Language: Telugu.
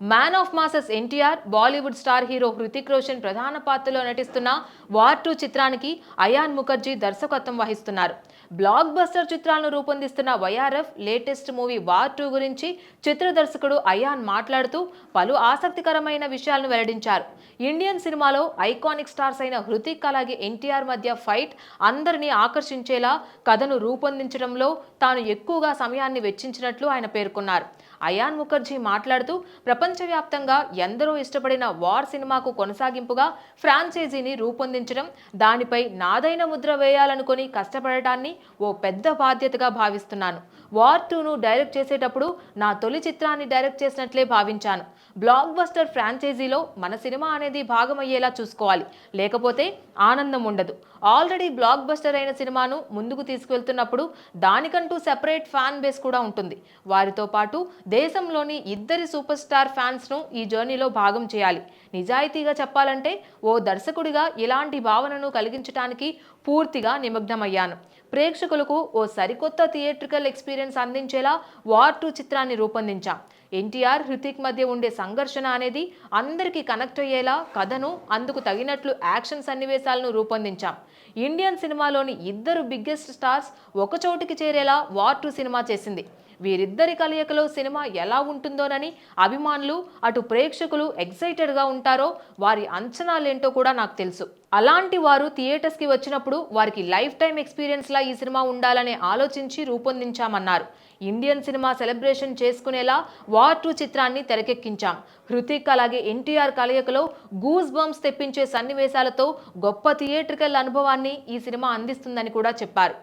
Man of masses NTR Bollywood star hero Hrithik Roshan ప్రధాన పాత్రలో నటిస్తున్న వార్ టూ చిత్రానికి అయాన్ ముఖర్జీ దర్శకత్వం వహిస్తున్నారు. బ్లాక్ బస్టర్ చిత్రాలను రూపొందిస్తున్న YRF latest movie War two గురించి చిత్ర దర్శకుడు అయాన్ మాట్లాడుతూ పలు ఆసక్తికరమైన విషయాలను వెల్లడించారు. ఇండియన్ సినిమాలో ఐకానిక్ స్టార్స్ అయిన హృతిక్ అలాగే ఎన్టీఆర్ మధ్య ఫైట్ అందరినీ ఆకర్షించేలా కథను రూపొందించడంలో తాను ఎక్కువగా సమయాన్ని వెచ్చించినట్లు ఆయన పేర్కొన్నారు. అయాన్ ముఖర్జీ మాట్లాడుతూ ప్రపంచవ్యాప్తంగా ఎందరో ఇష్టపడిన వార్ సినిమాకు కొనసాగింపుగా ఫ్రాంచైజీని రూపొందించడం దానిపై నాదైన ముద్ర వేయాలనుకుని కష్టపడటాన్ని ఓ పెద్ద బాధ్యతగా భావిస్తున్నాను. వార్ టూను డైరెక్ట్ చేసేటప్పుడు నా తొలి చిత్రాన్ని డైరెక్ట్ చేసినట్లే భావించాను. బ్లాక్ బస్టర్ ఫ్రాంచైజీలో మన సినిమా అనేది భాగమయ్యేలా చూసుకోవాలి. లేకపోతే ఆనందం ఉండదు. ఆల్రెడీ బ్లాక్ బస్టర్ అయిన సినిమాను ముందుకు తీసుకువెళ్తున్నప్పుడు దానికంటూ సెపరేట్ ఫ్యాన్ బేస్ కూడా ఉంటుంది. వారితో పాటు దేశంలోని ఇద్దరి సూపర్ స్టార్ ఫ్యాన్స్ను ఈ జర్నీలో భాగం చేయాలి. నిజాయితీగా చెప్పాలంటే ఓ దర్శకుడిగా ఇలాంటి భావనను కలిగించడానికి పూర్తిగా నిమగ్నమయ్యాను. ప్రేక్షకులకు ఓ సరికొత్త థియేట్రికల్ ఎక్స్పీరియన్స్ అందించేలా వార్ టూ చిత్రాన్ని రూపొందించాం. ఎన్టీఆర్ హృతిక్ మధ్య ఉండే సంఘర్షణ అనేది అందరికీ కనెక్ట్ అయ్యేలా కథను అందుకు తగినట్లు యాక్షన్ సన్నివేశాలను రూపొందించాం. ఇండియన్ సినిమాలోని ఇద్దరు బిగ్గెస్ట్ స్టార్స్ ఒకచోటికి చేరేలా వార్ టూ సినిమా చేసింది. వీరిద్దరి కలయికలో సినిమా ఎలా ఉంటుందోనని అభిమానులు అటు ప్రేక్షకులు ఎక్సైటెడ్గా ఉంటారో వారి అంచనాలేంటో కూడా నాకు తెలుసు. అలాంటి వారు థియేటర్స్కి వచ్చినప్పుడు వారికి లైఫ్ టైం ఎక్స్పీరియన్స్లా ఈ సినిమా ఉండాలనే ఆలోచించి రూపొందించామన్నారు. ఇండియన్ సినిమా సెలబ్రేషన్ చేసుకునేలా వార్ టూ చిత్రాన్ని తెరకెక్కించాం. హృతిక్ అలాగే ఎన్టీఆర్ కలయికలో గూస్ బంప్స్ తెప్పించే సన్నివేశాలతో గొప్ప థియేట్రికల్ అనుభవాన్ని ఈ సినిమా అందిస్తుందని కూడా చెప్పారు.